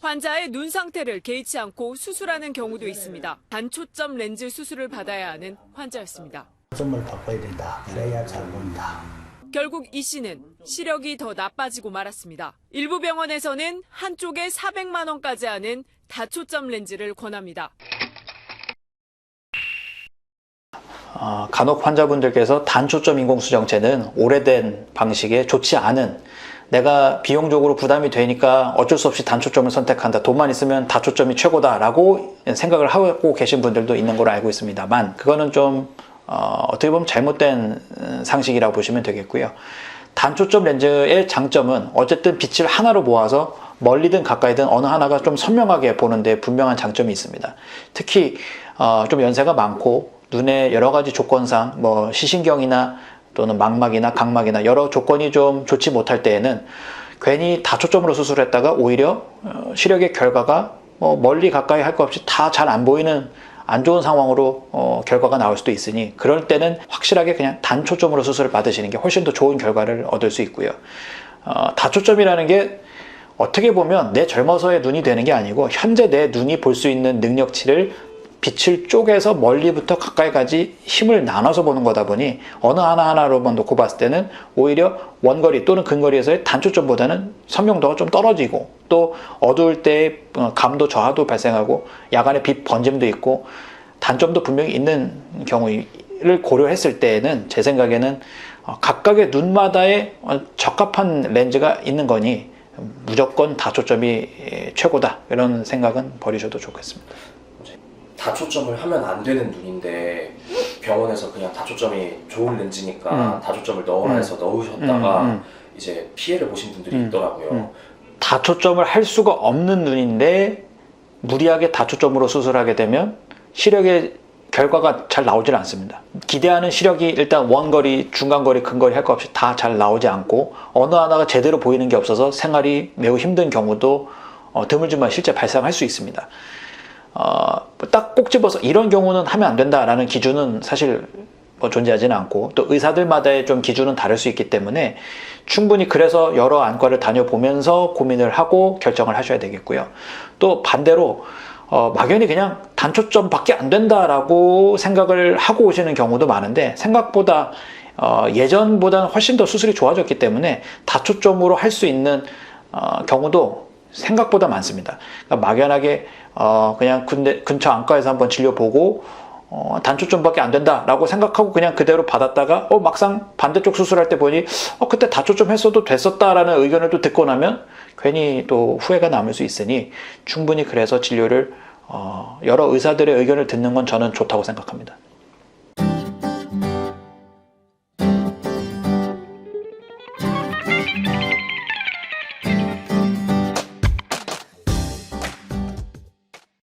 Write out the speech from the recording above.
환자의 눈 상태를 개의치 않고 수술하는 경우도 있습니다. 단초점 렌즈 수술을 받아야 하는 환자였습니다. 점을 바꿔야 된다. 그래야 잘 본다. 결국 이 씨는 시력이 더 나빠지고 말았습니다. 일부 병원에서는 한쪽에 400만 원까지 하는 다초점 렌즈를 권합니다. 어, 간혹 환자분들께서 단초점 인공수정체는 오래된 방식에 좋지 않은 내가 비용적으로 부담이 되니까 어쩔 수 없이 단초점을 선택한다. 돈만 있으면 다초점이 최고다라고 생각을 하고 계신 분들도 있는 걸로 알고 있습니다만 그거는 좀 어, 어떻게 보면 잘못된 음, 상식이라고 보시면 되겠고요. 단초점 렌즈의 장점은 어쨌든 빛을 하나로 모아서 멀리든 가까이든 어느 하나가 좀 선명하게 보는데 분명한 장점이 있습니다. 특히 어, 좀 연세가 많고 눈의 여러 가지 조건상 뭐 시신경이나 또는 망막이나 각막이나 여러 조건이 좀 좋지 못할 때에는 괜히 다초점으로 수술했다가 오히려 어, 시력의 결과가 뭐 멀리 가까이 할 것 없이 다 잘 안 보이는 안 좋은 상황으로 어, 결과가 나올 수도 있으니 그럴 때는 확실하게 그냥 단초점으로 수술을 받으시는 게 훨씬 더 좋은 결과를 얻을 수 있고요. 어, 다초점이라는 게 어떻게 보면 내 젊어서의 눈이 되는 게 아니고 현재 내 눈이 볼 수 있는 능력치를 빛을 쪼개서 멀리부터 가까이까지 힘을 나눠서 보는 거다 보니 어느 하나하나로만 놓고 봤을 때는 오히려 원거리 또는 근거리에서의 단초점보다는 선명도가 좀 떨어지고 또 어두울 때 어, 감도 저하도 발생하고 야간에 빛 번짐도 있고 단점도 분명히 있는 경우를 고려했을 때에는 제 생각에는 어, 각각의 눈마다의 어, 적합한 렌즈가 있는 거니 무조건 다초점이 예, 최고다 이런 생각은 버리셔도 좋겠습니다. 다초점을 하면 안 되는 눈인데 병원에서 그냥 다초점이 좋은 렌즈니까 음. 다초점을 넣어라 음. 해서 넣으셨다가 음, 음. 이제 피해를 보신 분들이 음. 있더라고요. 음. 다초점을 할 수가 없는 눈인데 무리하게 다초점으로 수술하게 되면 시력의 결과가 잘 나오질 않습니다. 기대하는 시력이 일단 원거리, 중간거리, 근거리 할 것 없이 다 잘 나오지 않고 어느 하나가 제대로 보이는 게 없어서 생활이 매우 힘든 경우도 어, 드물지만 실제 발생할 수 있습니다. 어, 딱 꼭 집어서 이런 경우는 하면 안 된다라는 기준은 사실 뭐 존재하지는 않고 또 의사들마다의 좀 기준은 다를 수 있기 때문에 충분히 그래서 여러 안과를 다녀보면서 고민을 하고 결정을 하셔야 되겠고요. 또 반대로 어, 막연히 그냥 단초점밖에 안 된다라고 생각을 하고 오시는 경우도 많은데 생각보다 어, 예전보다는 훨씬 더 수술이 좋아졌기 때문에 다초점으로 할 수 있는 어, 경우도 생각보다 많습니다. 그러니까 막연하게 어, 그냥 근데 근처 안과에서 한번 진료 보고 어, 단초점밖에 안 된다라고 생각하고 그냥 그대로 받았다가 어, 막상 반대쪽 수술할 때 보니 어, 그때 다초점 했어도 됐었다라는 의견을 또 듣고 나면 괜히 또 후회가 남을 수 있으니 충분히 그래서 진료를 어, 여러 의사들의 의견을 듣는 건 저는 좋다고 생각합니다.